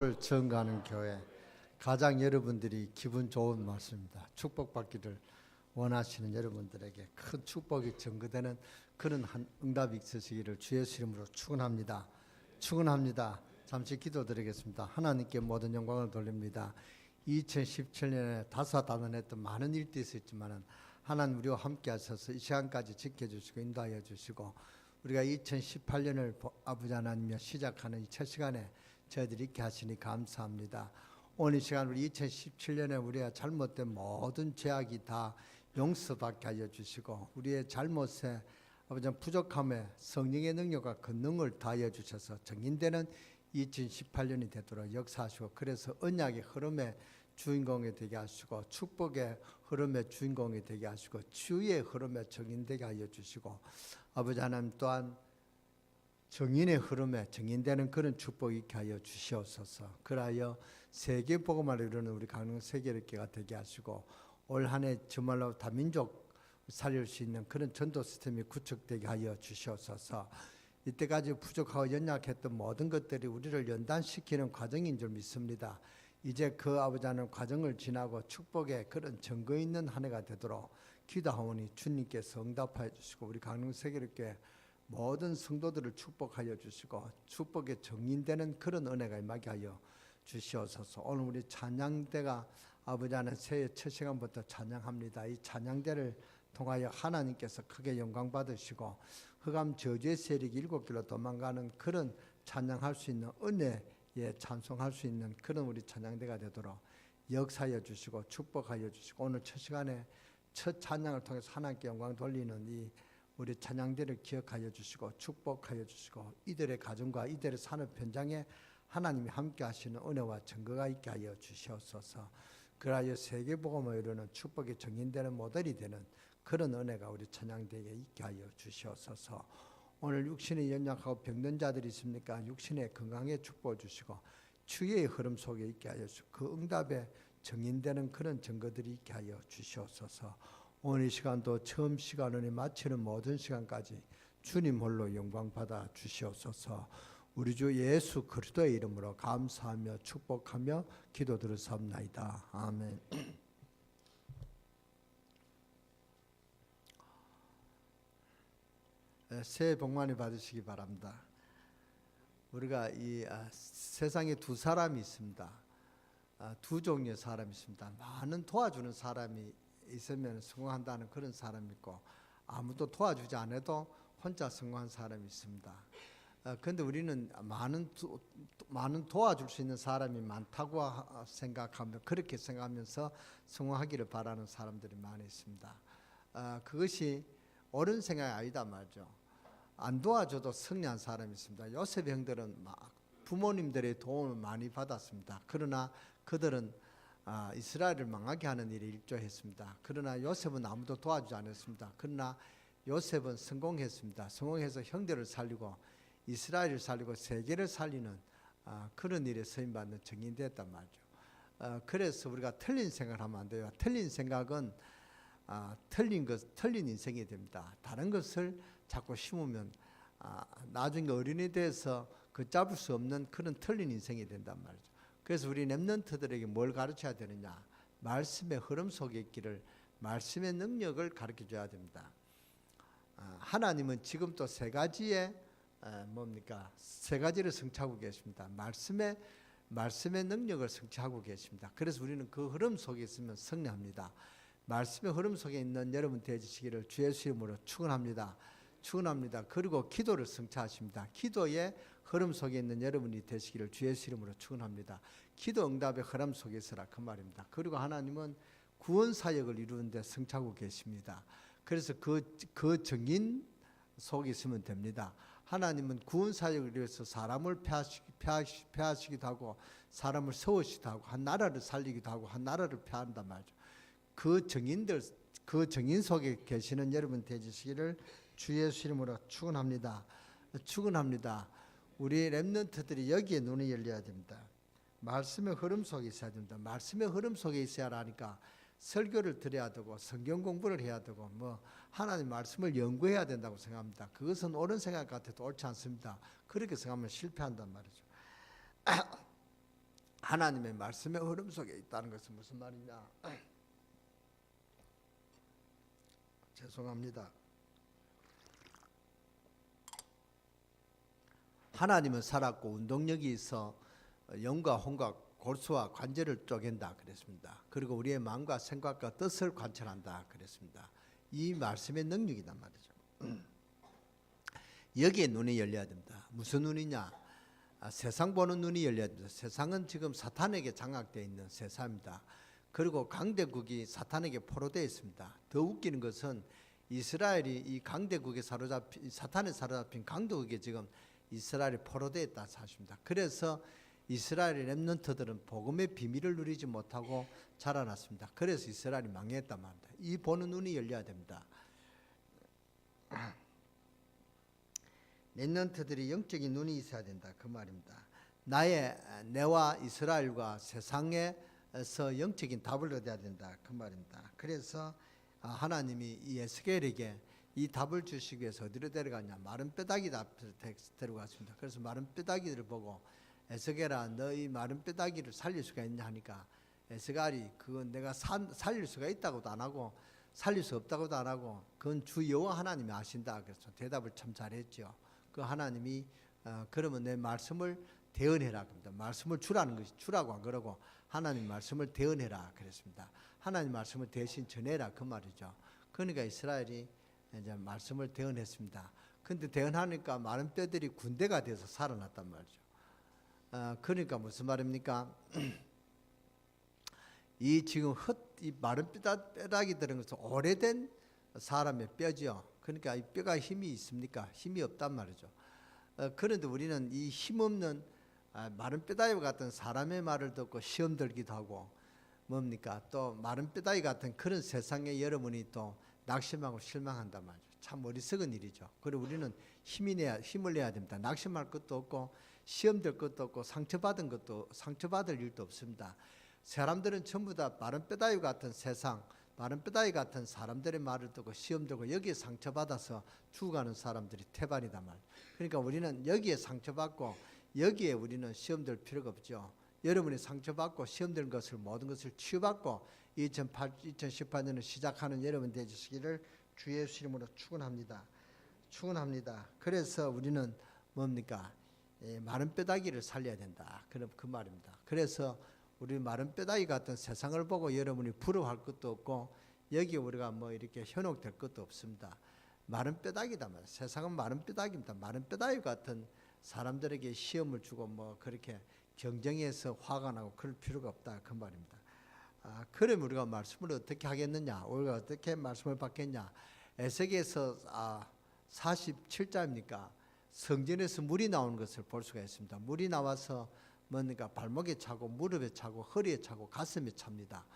를 증가하는 교회 가장 여러분들이 기분 좋은 말씀입니다. 축복받기를 원하시는 여러분들에게 큰 축복이 증거되는 그런 한 응답이 있으시기를 주의 이름으로 축원합니다. 축원합니다. 잠시 기도드리겠습니다. 하나님께 모든 영광을 돌립니다. 2017년에 다사다난했던 많은 일도 있었지만은 하나님 우리와 함께 하셔서 이 시간까지 지켜주시고 인도하여 주시고 우리가 2018년을 아버지 하나님여 시작하는 이 첫 시간에 저희들이 있게 하시니 감사합니다. 오늘 이 시간 우리 2017년에 우리가 잘못된 모든 죄악이 다 용서받게 하여 주시고 우리의 잘못에 아버지 부족함에 성령의 능력과 권능을 다하여 주셔서 정인되는 2018년이 되도록 역사하시고 그래서 언약의 흐름에 주인공이 되게 하시고 축복의 흐름의 주인공이 되게 하시고 주의 흐름에 정인되게 하여 주시고 아버지 하나님 또한 정인의 흐름에 정인되는 그런 축복이 있게 하여 주시옵소서. 그라여 세계 복음을 이루는 우리 강릉 세계롭게가 되게 하시고 올 한해 정말로 다민족 살릴 수 있는 그런 전도 시스템이 구축되게 하여 주시옵소서. 이때까지 부족하고 연약했던 모든 것들이 우리를 연단시키는 과정인 줄 믿습니다. 이제 그 아버지 하는 과정을 지나고 축복의 그런 증거 있는 한 해가 되도록 기도하오니 주님께서 응답하여 주시고 우리 강릉 세계롭게 모든 성도들을 축복하여 주시고 축복에 정인되는 그런 은혜가 임하게 하여 주시옵소서. 오늘 우리 찬양대가 아버지 하는 새해 첫 시간부터 찬양합니다. 이 찬양대를 통하여 하나님께서 크게 영광 받으시고 흑암 저주의 세력이 일곱 길로 도망가는 그런 찬양할 수 있는 은혜에 찬송할 수 있는 그런 우리 찬양대가 되도록 역사하여 주시고 축복하여 주시고 오늘 첫 시간에 첫 찬양을 통해서 하나님께 영광 돌리는 이 우리 찬양대를 기억하여 주시고 축복하여 주시고 이들의 가정과 이들의 산업 현장에 하나님이 함께 하시는 은혜와 증거가 있게 하여 주시옵소서. 그라여 세계 복음을 이루는 축복이 정인되는 모델이 되는 그런 은혜가 우리 찬양대에 있게 하여 주시옵소서. 오늘 육신이 연약하고 병든 자들이 있습니까? 육신의 건강에 축복을 주시고 주의 흐름 속에 있게 하여 주시고 그 응답에 정인되는 그런 증거들이 있게 하여 주시옵소서. 오늘 이 시간도 처음 시간을 마치는 모든 시간까지 주님 홀로 영광 받아 주시옵소서. 우리 주 예수 그리스도의 이름으로 감사하며 축복하며 기도드렸사옵나이다. 아멘. 네, 새해 복 많이 받으시기 바랍니다. 우리가 이 아, 세상에 두 사람이 있습니다. 아, 두 종류의 사람이 있습니다. 많은 도와주는 사람이 있으면 성공한다는 그런 사람이 있고 아무도 도와주지 않아도 혼자 성공한 사람이 있습니다. 그런데 어, 우리는 많은 도, 많은 도와줄 수 있는 사람이 많다고 생각하며 그렇게 생각하면서 성공하기를 바라는 사람들이 많이 있습니다. 어, 그것이 옳은 생각이 아니다 말죠. 안 도와줘도 승리한 사람이 있습니다. 요셉 형들은 막 부모님들의 도움을 많이 받았습니다. 그러나 그들은 아, 이스라엘을 망하게 하는 일에 일조했습니다. 그러나 요셉은 아무도 도와주지 않았습니다. 그러나 요셉은 성공했습니다. 성공해서 형들을 살리고 이스라엘을 살리고 세계를 살리는 아, 그런 일에 쓰임 받는 정인됐단 말이죠. 아, 그래서 우리가 틀린 생각을 하면 안 돼요. 틀린 생각은 아, 틀린 것, 틀린 인생이 됩니다. 다른 것을 자꾸 심으면 아, 나중에 어른이 돼서 그 잡을 수 없는 그런 틀린 인생이 된단 말이죠. 그래서 우리 랩런트들에게 뭘 가르쳐야 되느냐? 말씀의 흐름 속에 있기를 말씀의 능력을 가르쳐 줘야 됩니다. 아, 하나님은 지금 또 세 가지의 뭡니까? 세 가지를 성취하고 계십니다. 말씀의 말씀의 능력을 성취하고 계십니다. 그래서 우리는 그 흐름 속에 있으면 승리합니다. 말씀의 흐름 속에 있는 여러분 되시기를 주의 이름으로 축원합니다. 축원합니다. 그리고 기도를 성취하십니다. 기도의 흐름 속에 있는 여러분이 되시기를 주의 이름으로 축원합니다. 기도 응답의 흐름 속에서라 그 말입니다. 그리고 하나님은 구원 사역을 이루는데 성취하고 계십니다. 그래서 그, 그 정인 속에 있으면 됩니다. 하나님은 구원 사역을 위해서 사람을 폐하시, 폐하시, 폐하시기도 하고 사람을 세우시기도 하고 한 나라를 살리기도 하고 한 나라를 폐한단 말이죠. 그 정인들 그 정인 속에 계시는 여러분 되시기를 주의 이름으로 축원합니다. 축원합니다. 우리 렘넌트들이 여기에 눈이 열려야 됩니다. 말씀의 흐름 속에 있어야 됩니다. 말씀의 흐름 속에 있어야 하니까 설교를 들어야 되고 성경 공부를 해야 되고 뭐 하나님 말씀을 연구해야 된다고 생각합니다. 그것은 옳은 생각 같아도 옳지 않습니다. 그렇게 생각하면 실패한단 말이죠. 하나님의 말씀의 흐름 속에 있다는 것은 무슨 말이냐? 죄송합니다. 하나님은 살았고 운동력이 있어 영과 혼과 골수와 관절을 쪼갠다 그랬습니다. 그리고 우리의 마음과 생각과 뜻을 관찰한다 그랬습니다. 이 말씀의 능력이단 말이죠. 여기에 눈이 열려야 됩니다. 무슨 눈이냐? 아, 세상 보는 눈이 열려야 됩니다. 세상은 지금 사탄에게 장악되어 있는 세상입니다. 그리고 강대국이 사탄에게 포로되어 있습니다. 더 웃기는 것은 이스라엘이 이 강대국에 사로잡힌 사탄에 사로잡힌 강대국에 지금 이스라엘이 포로되어 있다 사실입니다. 그래서 이스라엘의 렘넌트들은 복음의 비밀을 누리지 못하고 자라났습니다. 그래서 이스라엘이 망했단 말입니다. 이 보는 눈이 열려야 됩니다. 렘넌트들이 영적인 눈이 있어야 된다 그 말입니다. 나의 내와 이스라엘과 세상에서 영적인 답을 얻어야 된다 그 말입니다. 그래서 아, 하나님이 이 에스겔에게 이 답을 주시기 위해서 어디로 데려가냐 마른 뼈다귀 앞에 데려갔습니다. 그래서 마른 뼈다귀를 보고 에스겔아 너희 마른 뼈다귀를 살릴 수가 있냐 하니까 에스겔이 그건 내가 산, 살릴 수가 있다고도 안 하고 살릴 수 없다고도 안 하고 그건 주 여호와 하나님이 아신다 그래서 대답을 참 잘했죠. 그 하나님이 어, 그러면 내 말씀을 대언해라 그럽니다. 말씀을 주라는 것이 주라고 안 그러고 하나님 말씀을 대언해라 그랬습니다. 하나님 말씀을 대신 전해라 그 말이죠. 그러니까 이스라엘이 이제 말씀을 대언했습니다. 근데 대언하니까 많은 뼈들이 군대가 돼서 살아났단 말이죠. 어, 그러니까 무슨 말입니까? 이 지금 헛이 마른 뼈다, 뼈다귀 들은 것은 오래된 사람의 뼈죠. 그러니까 이 뼈가 힘이 있습니까? 힘이 없단 말이죠. 어, 그런데 우리는 이 힘없는 아, 마른 뼈다귀 같은 사람의 말을 듣고 시험 들기도 하고 뭡니까? 또 마른 뼈다귀 같은 그런 세상에 여러분이 또 낙심하고 실망한단 말이죠. 참 어리석은 일이죠. 그리고 우리는 힘이 내야 힘을 내야 됩니다. 낙심할 것도 없고 시험 될 것도 없고 상처받은 것도 상처받을 일도 없습니다. 사람들은 전부 다 마른 뼈다귀 같은 세상, 마른 뼈다귀 같은 사람들의 말을 듣고 시험 들고 여기에 상처받아서 죽어가는 사람들이 태반이단 말. 그러니까 우리는 여기에 상처받고 여기에 우리는 시험 될 필요가 없죠. 여러분이 상처받고 시험 된 것을 모든 것을 치유받고 2008, 2018년을 시작하는 여러분 되시기를 주 예수 이름으로 축원합니다. 축원합니다. 그래서 우리는 뭡니까? 예, 마른 뼈다귀를 살려야 된다. 그런 그 말입니다. 그래서 우리 마른 뼈다귀 같은 세상을 보고 여러분이 부러워할 것도 없고 여기 우리가 뭐 이렇게 현혹될 것도 없습니다. 마른 뼈다귀다 말. 세상은 마른 뼈다귀입니다. 마른 뼈다귀 같은 사람들에게 시험을 주고 뭐 그렇게 경쟁해서 화가 나고 그럴 필요가 없다 그 말입니다. 아, 그럼 우리가 말씀을 어떻게 하겠느냐? 우리가 어떻게 말씀을 받겠냐? 에세기에서 아, 47자입니까? 성전에서 물이 나오는 것을 볼 수가 있습니다. 물이 나와서 뭔가 발목에 차고 무릎에 차고 허리에 차고 가슴에 찹니다.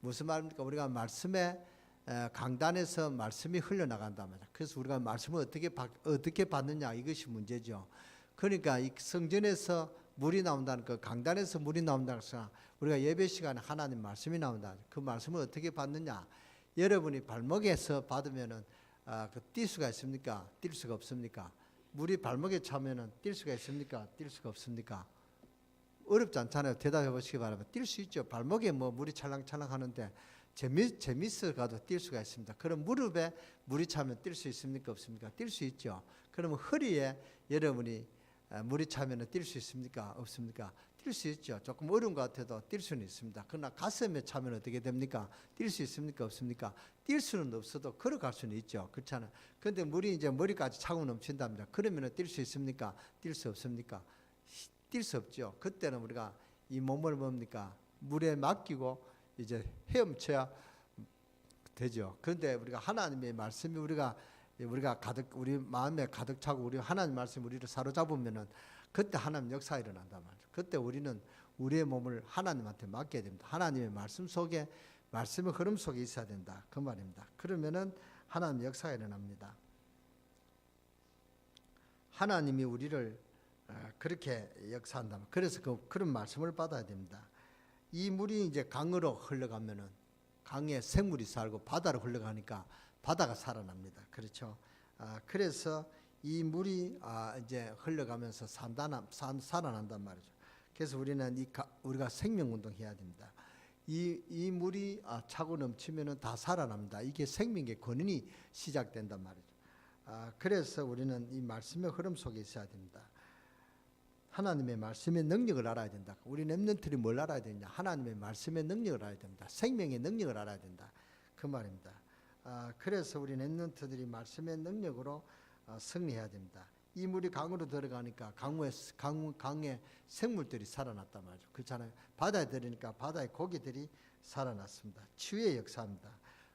무슨 말입니까? 우리가 말씀에 에, 강단에서 말씀이 흘러나간단 말이야. 그래서 우리가 말씀을 어떻게 받, 어떻게 받느냐 이것이 문제죠. 그러니까 이 성전에서 물이 나온다는 그 강단에서 물이 나온다는 것은 우리가 예배 시간에 하나님 말씀이 나온다. 그 말씀을 어떻게 받느냐? 여러분이 발목에서 받으면은 아, 그뛸 수가 있습니까? 뛸 수가 없습니까? 물이 발목에 차면은 뛸 수가 있습니까? 뛸 수가 없습니까? 어렵지 않잖아요. 대답해 보시기 바랍니다. 뛸 수 있죠. 발목에 뭐 물이 찰랑찰랑 하는데 재미 재밌어 가도 뛸 수가 있습니다. 그럼 무릎에 물이 차면 뛸 수 있습니까? 없습니까? 뛸 수 있죠. 그러면 허리에 여러분이 아, 물이 차면은 뛸수 있습니까? 없습니까? 뛸 수 있죠. 조금 어려운 것 같아도 뛸 수는 있습니다. 그러나 가슴에 차면 어떻게 됩니까? 뛸 수 있습니까? 없습니까? 뛸 수는 없어도 걸어갈 수는 있죠. 그렇잖아요. 근데 물이 이제 머리까지 차고 넘친답니다. 그러면은 뛸수 있습니까? 뛸 수 없습니까? 뛸 수 없죠. 그때는 우리가 이 몸을 뭡니까? 물에 맡기고 이제 헤엄쳐야 되죠. 그런데 우리가 하나님의 말씀이 우리가 우리가 가득 우리 마음에 가득 차고 우리 하나님 말씀 우리를 사로잡으면은 그때 하나님 역사 일어난단 말이죠. 그때 우리는 우리의 몸을 하나님한테 맡겨야 됩니다. 하나님의 말씀 속에 말씀의 흐름 속에 있어야 된다. 그 말입니다. 그러면은 하나님 역사가 일어납니다. 하나님이 우리를 어, 그렇게 역사한다. 그래서 그, 그런 말씀을 받아야 됩니다. 이 물이 이제 강으로 흘러가면은 강에 생물이 살고 바다로 흘러가니까 바다가 살아납니다. 그렇죠? 아, 그래서 이 물이 아, 이제 흘러가면서 산다나, 산, 살아난단 말이죠. 그래서 우리는 이 가, 우리가 생명 운동 해야 됩니다. 이, 이 물이 아, 차고 넘치면은 다 살아납니다. 이게 생명의 권인이 시작된단 말이죠. 아, 그래서 우리는 이 말씀의 흐름 속에 있어야 됩니다. 하나님의 말씀의 능력을 알아야 된다. 우리 랩런트리 뭘 알아야 되냐? 하나님의 말씀의 능력을 알아야 됩니다. 생명의 능력을 알아야 된다. 그 말입니다. 아, 그래서 우리 랩런트들이 말씀의 능력으로 어, 승리해야 됩니다. 이 물이 강으로 들어가니까 강에 강, 강에 생물들이 살아났단 말이죠. 그렇잖아요. 바다에 들으니까 바다의 고기들이 살아났습니다. 치유의 역사입니다.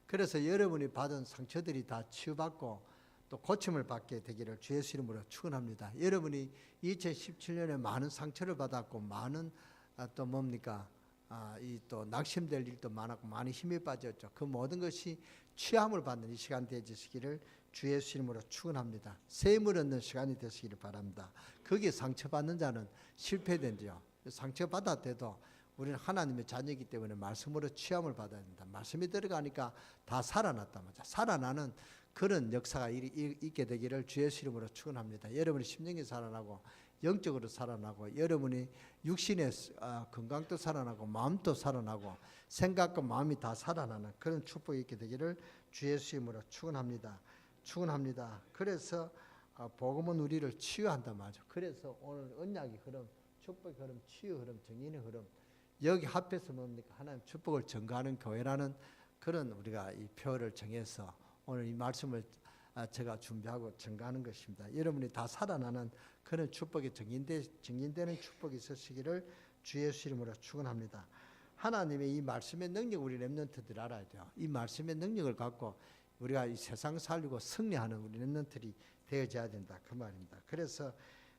그래서 여러분이 받은 상처들이 다 치유받고 또 고침을 받게 되기를 주 예수 이름으로 축원합니다. 여러분이 2017년에 많은 상처를 받았고 많은 아, 또 뭡니까? 아, 이 또 낙심될 일도 많았고 많이 힘이 빠졌죠. 그 모든 것이 취함을 받는 이 시간 되시기를 주 예수 이름으로 축원합니다. 샘을 얻는 시간이 되시기를 바랍니다. 거기에 상처받는 자는 실패된죠. 상처받았대도 우리는 하나님의 자녀이기 때문에 말씀으로 취함을 받아야 된다. 말씀이 들어가니까 다 살아났단 말이죠. 살아나는 그런 역사가 있게 되기를 주 예수 이름으로 축원합니다. 여러분이 심령이 살아나고 영적으로 살아나고 여러분이 육신의 아, 건강도 살아나고 마음도 살아나고 생각과 마음이 다 살아나는 그런 축복이 있게 되기를 주 예수 이름으로 축원합니다. 축원합니다. 그래서 아, 복음은 우리를 치유한단 말이죠. 그래서 오늘 언약의 흐름, 축복의 흐름, 치유 흐름, 정인의 흐름 여기 합해서 뭡니까? 하나님 축복을 전가하는 교회라는 그런 우리가 이 표를 정해서 오늘 이 말씀을 아, 제가 준비하고 전가하는 것입니다. 여러분이 다 살아나는 그런 축복이 정인되, 정인되는 축복이 있으시기를 주 예수 이름으로 축원합니다. 하나님의 이 말씀의 능력 우리 렘넌트들 알아야 돼요. 이 말씀의 능력을 갖고 우리가 이 세상 살리고 승리하는 우리 렘넌트들이 되어져야 된다 그 말입니다. 그래서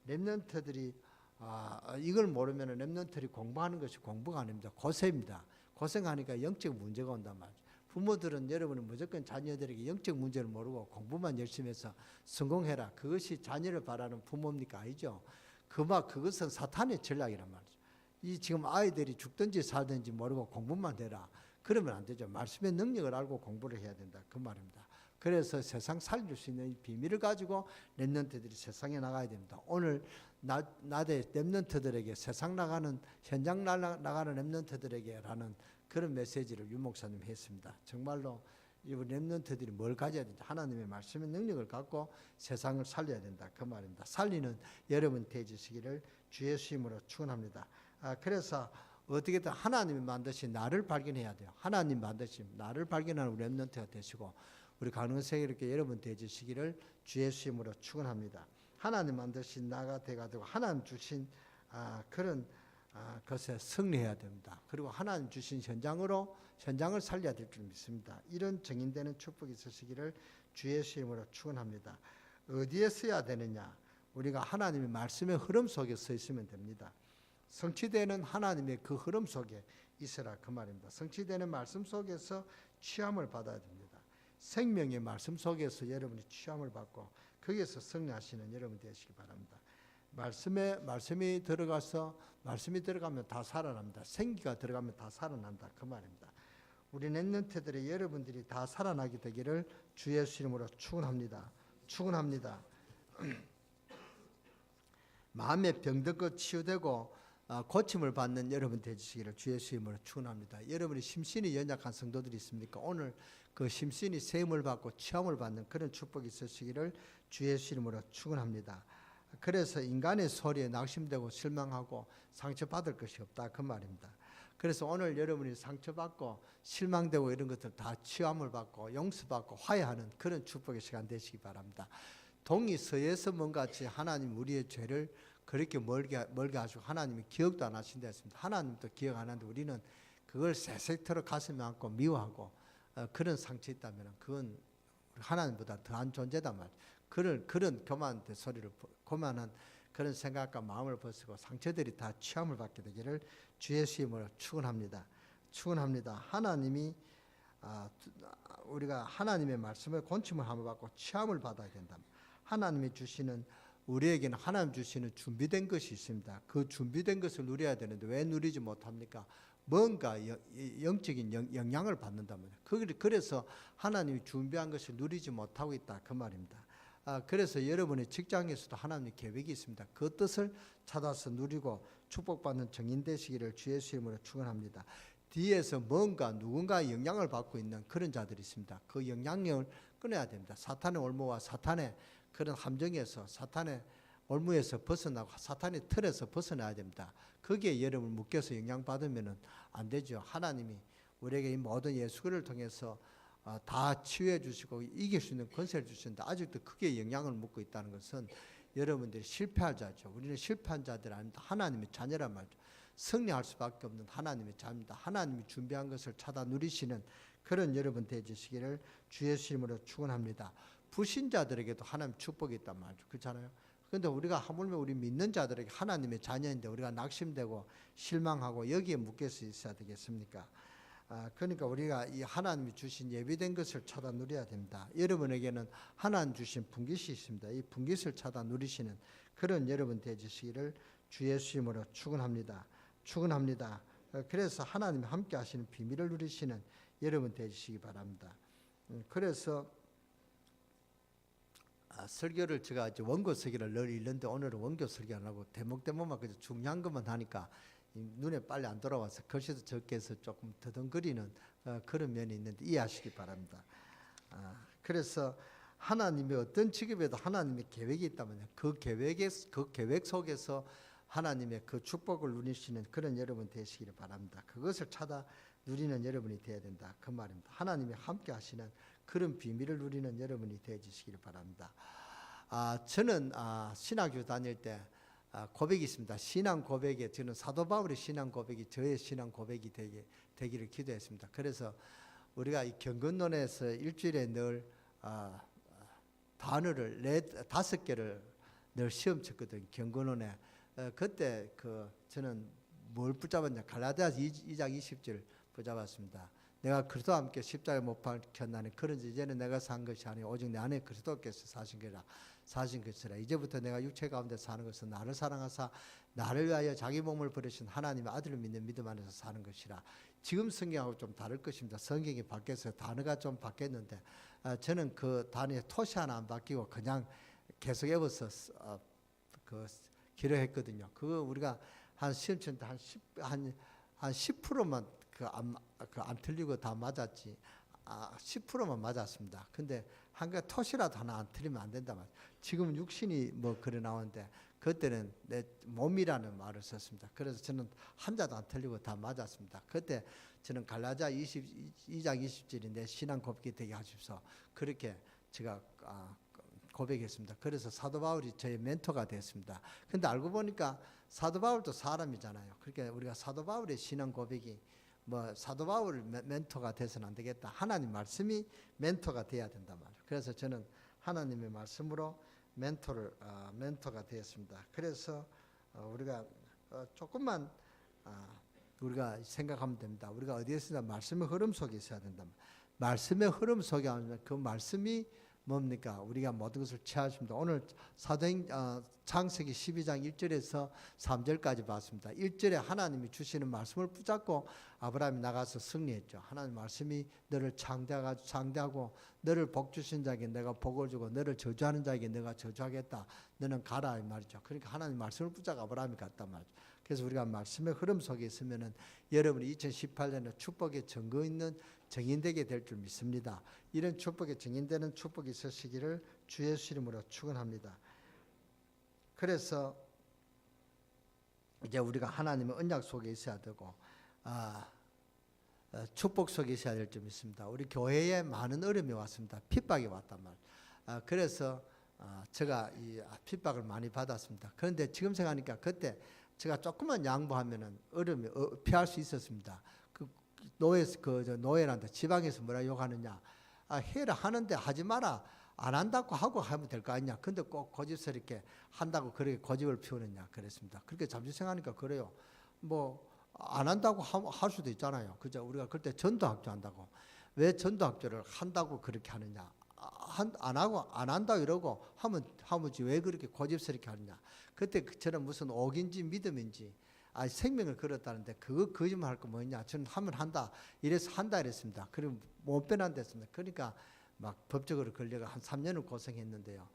렘넌트들이 아, 이걸 모르면 렘넌트들이 공부하는 것이 공부가 아닙니다. 고생입니다. 고생하니까 영적 문제가 온단 말이죠. 부모들은 여러분은 무조건 자녀들에게 영적 문제를 모르고 공부만 열심히 해서 성공해라. 그것이 자녀를 바라는 부모입니까? 아니죠. 그마 그것은 사탄의 전략이란 말이죠. 이 지금 아이들이 죽든지 살든지 모르고 공부만 해라. 그러면 안 되죠. 말씀의 능력을 알고 공부를 해야 된다. 그 말입니다. 그래서 세상 살릴 수 있는 이 비밀을 가지고 랩런트들이 세상에 나가야 됩니다. 오늘 나, 나대 랩런트들에게 세상 나가는 현장 나가- 나가는 랩런트들에게라는 그런 메시지를 윤 목사님 했습니다. 정말로 이 랩런트들이 뭘 가져야 된다. 하나님의 말씀의 능력을 갖고 세상을 살려야 된다. 그 말입니다. 살리는 여러분 되주시기를 주 예수 이름으로 축원합니다. 아, 그래서 어떻게든 하나님이 만드신 나를 발견해야 돼요. 하나님 만드신 나를 발견하는 랩런트가 되시고 우리 가능성이 이렇게 여러분 되주시기를 주 예수 이름으로 축원합니다. 하나님 만드신 나가 돼가지고 하나님 주신 아, 그런 아, 것에 승리해야 됩니다. 그리고 하나님 주신 현장으로 현장을 살려야 될 줄 믿습니다. 이런 정인되는 축복이 있으시기를 주 예수 이름으로 축원합니다. 어디에 써야 되느냐? 우리가 하나님의 말씀의 흐름 속에 서 있으면 됩니다. 성취되는 하나님의 그 흐름 속에 있으라 그 말입니다. 성취되는 말씀 속에서 취함을 받아야 됩니다. 생명의 말씀 속에서 여러분이 취함을 받고 거기에서 승리하시는 여러분 되시기 바랍니다. 말씀에 말씀이 들어가서 말씀이 들어가면 다 살아납니다. 생기가 들어가면 다 살아난다 그 말입니다. 우리 넷년태들의 여러분들이 다 살아나게 되기를 주 예수 이름으로 축원합니다. 축원합니다. 마음의 병든 치유되고 아, 고침을 받는 여러분 되시기를 주 예수 이름으로 축원합니다. 여러분이 심신이 연약한 성도들이 있습니까? 오늘 그 심신이 세움을 받고 체험을 받는 그런 축복이 있으시기를 주 예수 이름으로 축원합니다. 그래서 인간의 소리에 낙심되고 실망하고 상처받을 것이 없다 그 말입니다. 그래서 오늘 여러분이 상처받고 실망되고 이런 것들 다 치유함을 받고 용서받고 화해하는 그런 축복의 시간 되시기 바랍니다. 동이 서에서 뭔같이 하나님 우리의 죄를 그렇게 멀게 멀게 하시고 하나님이 기억도 안 하신다 했습니다. 하나님도 기억 안 하는데 우리는 그걸 세세토록 가슴에 안고 미워하고 어, 그런 상처 있다면 그건 하나님보다 더한 존재단 말이에요. 그런 그런 교만 소리를 교만한 그런 생각과 마음을 벗고 상처들이 다 취함을 받게 되기를 주 예수 이름으로 축원합니다. 축원합니다. 하나님이 아, 우리가 하나님의 말씀을 권침을 함을 받고 취함을 받아야 된다. 하나님이 주시는 우리에게는 하나님 주시는 준비된 것이 있습니다. 그 준비된 것을 누려야 되는데 왜 누리지 못합니까? 뭔가 영- 영적인 영- 영향을 받는다면 그래서 하나님이 준비한 것을 누리지 못하고 있다 그 말입니다. 아, 그래서 여러분의 직장에서도 하나님의 계획이 있습니다. 그 뜻을 찾아서 누리고 축복받는 정인 되시기를 주 예수 이름으로 축원합니다. 뒤에서 뭔가 누군가 영향을 받고 있는 그런 자들이 있습니다. 그 영향력을 끊어야 됩니다. 사탄의 올무와 사탄의 그런 함정에서 사탄의 올무에서 벗어나고 사탄의 틀에서 벗어나야 됩니다. 거기에 여러분 묶여서 영향받으면 안 되죠. 하나님이 우리에게 이 모든 예수를 통해서 어, 다 치유해 주시고 이길 수 있는 권세를 주셨는데 아직도 크게 영향을 묻고 있다는 것은 여러분들이 실패할 자죠. 우리는 실패한 자들 아닙니다. 하나님의 자녀란 말이죠. 승리할 수밖에 없는 하나님의 자입니다. 하나님이 준비한 것을 찾아 누리시는 그런 여러분 되시기를 주 예수 이름으로 축원합니다. 불신자들에게도 하나님 축복이 있단 말이죠. 그렇잖아요. 그런데 우리가 하물며 우리 믿는 자들에게 하나님의 자녀인데 우리가 낙심되고 실망하고 여기에 묶여서 있어야 되겠습니까? 아, 그러니까 우리가 이 하나님이 주신 예비된 것을 찾아 누려야 됩니다. 여러분에게는 하나님 주신 분깃이 있습니다. 이 분깃을 찾아 누리시는 그런 여러분 되시기를 주 예수님으로 축원합니다. 축원합니다. 어, 그래서 하나님이 함께 하시는 비밀을 누리시는 여러분 되시기 바랍니다. 음, 그래서 아, 설교를 제가 원고 설교를 늘 읽는데 오늘은 원고 설교 안 하고 대목 대목만 그저 중요한 것만 하니까 이 눈에 빨리 안 돌아와서 글씨도 적게 해서 조금 더듬거리는 어, 그런 면이 있는데 이해하시기 바랍니다. 아, 그래서 하나님의 어떤 직업에도 하나님의 계획이 있다면 그 계획에 그 계획 속에서 하나님의 그 축복을 누리시는 그런 여러분 되시기를 바랍니다. 그것을 찾아 누리는 여러분이 되어야 된다. 그 말입니다. 하나님이 함께 하시는 그런 비밀을 누리는 여러분이 되어주시기를 바랍니다. 아, 저는 아, 신학교 다닐 때 아, 고백이 있습니다. 신앙 고백에 저는 사도 바울의 신앙 고백이 저의 신앙 고백이 되기, 되기를 기도했습니다. 그래서 우리가 이 경건론에서 일주일에 늘 아, 단어를 네 다섯 개를 늘 시험 쳤거든 경건론에 어, 그때 그 저는 뭘 붙잡았냐 갈라디아서 2장 20절 붙잡았습니다. 내가 그리스도와 함께 십자가에 못 박혔나니 그런지 이제는 내가 산 것이 아니요 오직 내 안에 그리스도께서 사신 거라 사신 것이라 이제부터 내가 육체 가운데 사는 것은 나를 사랑하사 나를 위하여 자기 몸을 버리신 하나님의 아들을 믿는 믿음 안에서 사는 것이라 지금 성경하고 좀 다를 것입니다 성경이 바뀌어서 단어가 좀 바뀌었는데 어, 저는 그 단어에 토시 하나 안 바뀌고 그냥 계속 외워서 어, 그 기록했거든요 그거 우리가 한 시험 칠때 한 10, 한, 한 10%만 그 안 그 안 틀리고 다 맞았지. 아, 10%만 맞았습니다. 근데 한가 토시라도 하나 안 틀리면 안 된다 말. 지금 육신이 뭐 그래 나오는데 그때는 내 몸이라는 말을 썼습니다. 그래서 저는 한 자도 안 틀리고 다 맞았습니다. 그때 저는 갈라자 22장 20절이 내 신앙 곱게 되게 하십시오. 그렇게 제가 아, 고백했습니다. 그래서 사도 바울이 저의 멘토가 됐습니다. 근데 알고 보니까 사도 바울도 사람이잖아요. 그러니까 우리가 사도 바울의 신앙 고백이 뭐 사도 바울 멘토가 돼서는 안 되겠다. 하나님 말씀이 멘토가 돼야 된다 말이에요. 그래서 저는 하나님의 말씀으로 멘토를 어, 멘토가 되었습니다. 그래서 어, 우리가 어, 조금만 어, 우리가 생각하면 됩니다. 우리가 어디에서나 말씀의 흐름 속에 있어야 된다. 말씀의 흐름 속에 하면 그 말씀이 뭡니까? 우리가 모든 것을 취하십니다. 오늘 사도행 어, 창세기 12장 1절에서 3절까지 봤습니다. 1절에 하나님이 주시는 말씀을 붙잡고 아브라함이 나가서 승리했죠. 하나님 말씀이 너를 창대하고 창대하고 너를 복 주신 자에게 내가 복을 주고 너를 저주하는 자에게 내가 저주하겠다. 너는 가라 이 말이죠. 그러니까 하나님 말씀을 붙잡고 아브라함이 갔단 말이죠. 그래서 우리가 말씀의 흐름 속에 있으면은 여러분이 2018년에 축복의 증거 있는 정인되게 될 줄 믿습니다. 이런 축복에 정인되는 축복이 있으시기를 주 예수 이름으로 축원합니다. 그래서 이제 우리가 하나님의 언약 속에 있어야 되고 아, 어, 축복 속에 있어야 될 줄 믿습니다. 우리 교회에 많은 어려움이 왔습니다. 핍박이 왔단 말. 아, 그래서 아, 제가 이 핍박을 많이 받았습니다. 그런데 지금 생각하니까 그때 제가 조금만 양보하면은 어려움이 어, 피할 수 있었습니다. 노예 그 노예란다. 지방에서 뭐라 욕하느냐. 아 해라 하는데 하지 마라. 안 한다고 하고 하면 될 거 아니냐. 근데 꼭 고집스럽게 한다고 그렇게 고집을 피우느냐. 그랬습니다. 그렇게 잠시 생각하니까 그래요. 뭐 안 한다고 할 수도 있잖아요. 그죠? 우리가 그때 전도학교 한다고. 왜 전도학교를 한다고 그렇게 하느냐. 한, 안 하고 안 한다 이러고 하면 하면지 왜 그렇게 고집스럽게 하느냐. 그때 저는 무슨 옥인지 믿음인지 아, 생명을 걸었다는데 그거 거짓말 할 거 뭐냐? 저는 하면 한다. 이래서 한다 이랬습니다. 그럼 못 변한댔습니다. 그러니까 막 법적으로 걸려가 한 3년을 고생했는데요.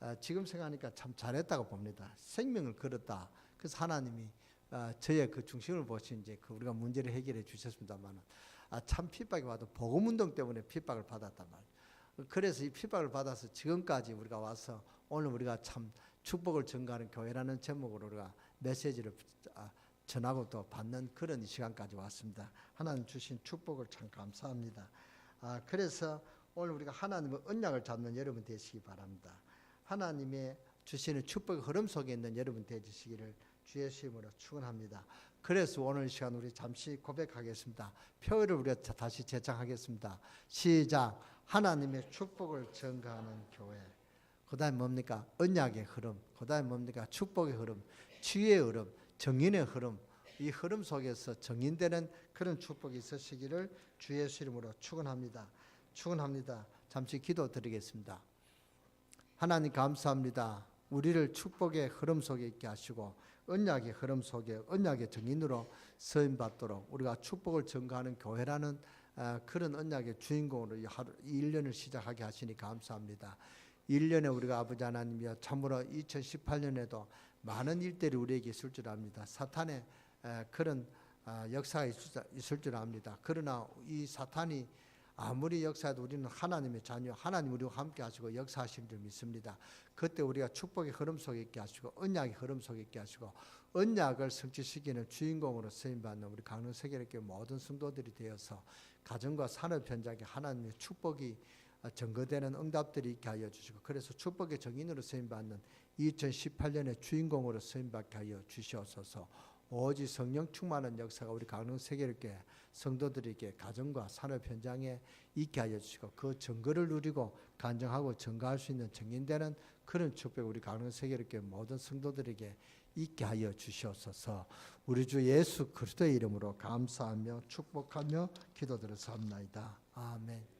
아, 지금 생각하니까 참 잘했다고 봅니다. 생명을 걸었다. 그래서 하나님이 아, 저의 그 중심을 보신 이제 그 우리가 문제를 해결해 주셨습니다만은 아, 참 핍박이 와도 복음 운동 때문에 핍박을 받았단 말이에요. 그래서 이 핍박을 받아서 지금까지 우리가 와서 오늘 우리가 참 축복을 전가하는 교회라는 제목으로 우리가 메시지를 아, 전하고 또 받는 그런 시간까지 왔습니다. 하나님 주신 축복을 참 감사합니다. 아, 그래서 오늘 우리가 하나님의 언약을 잡는 여러분 되시기 바랍니다. 하나님의 주시는 축복의 흐름 속에 있는 여러분 되시기를 주의 이름으로 축원합니다. 그래서 오늘 이 시간 우리 잠시 고백하겠습니다. 표를 우리가 자- 다시 재창하겠습니다. 시작. 하나님의 축복을 전가하는 교회. 그다음 뭡니까? 언약의 흐름. 그다음 뭡니까? 축복의 흐름, 치유의 흐름, 정인의 흐름. 이 흐름 속에서 정인되는 그런 축복이 있으시기를 주의 이름으로 축원합니다. 축원합니다. 잠시 기도드리겠습니다. 하나님 감사합니다. 우리를 축복의 흐름 속에 있게 하시고 언약의 흐름 속에 언약의 정인으로 서임 받도록 우리가 축복을 전가하는 교회라는 아, 그런 언약의 주인공으로 이 하루 이 1년을 시작하게 하시니 감사합니다. 1년에 우리가 아버지 하나님이여 참으로 2018년에도 많은 일들이 우리에게 있을 줄 압니다. 사탄의 에, 그런 아, 역사가 있을, 줄 압니다. 그러나 이 사탄이 아무리 역사해도 우리는 하나님의 자녀, 하나님 우리와 함께 하시고 역사하실 줄 믿습니다. 그때 우리가 축복의 흐름 속에 있게 하시고 언약의 흐름 속에 있게 하시고 언약을 성취시키는 주인공으로 쓰임받는 우리 강릉 세계롭게 모든 성도들이 되어서 가정과 산업 현장에 하나님의 축복이 증거되는 응답들이 있게 하여 주시고 그래서 축복의 정인으로 쓰임받는 2018년의 주인공으로 쓰임받게 하여 주시옵소서 오직 성령 충만한 역사가 우리 강릉 세계롭게 성도들에게 가정과 산업 현장에 있게 하여 주시고 그 증거를 누리고 간증하고 증거할 수 있는 증인되는 그런 축복 우리 강릉 세계롭게 모든 성도들에게 있게 하여 주시옵소서. 우리 주 예수 그리스도의 이름으로 감사하며 축복하며 기도드렸사옵나이다. 아멘.